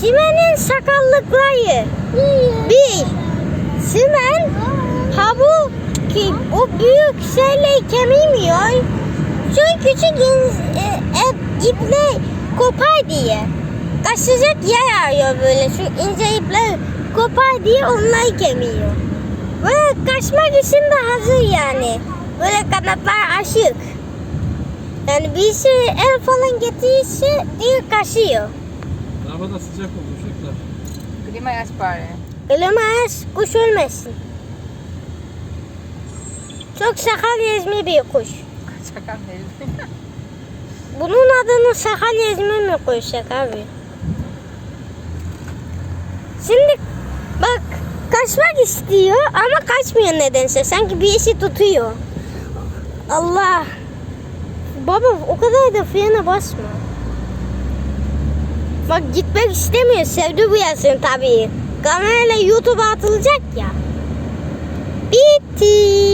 Simen'in sakallıkları. Bir. Simen ha bu ki o büyük şeyle kemimiyor. Şu küçük in- e, e, iple kopar diye. Kaçacak yer arıyor böyle şu ince ipler kopar diye onları kemiyor. Böyle kaçmak için de hazır yani. Böyle kanatlar açık. Yani bir şey el falan getirirse diye kaçıyor. Havada sıcak oldu uşaklar. Klima aç bari. Ölemez, kuş ölmesin. Çok sakal yezmi bir kuş. Çakal değil. Bunun adını sakal yezmi mi koysak abi? Şimdi bak kaçmak istiyor ama kaçmıyor nedense. Sanki bir işi tutuyor. Allah. Baba o kadar da frene basma. Bak gitmek istemiyor. Sevdi bu yasın tabii. Kamerayla YouTube'a atılacak ya. Bitti.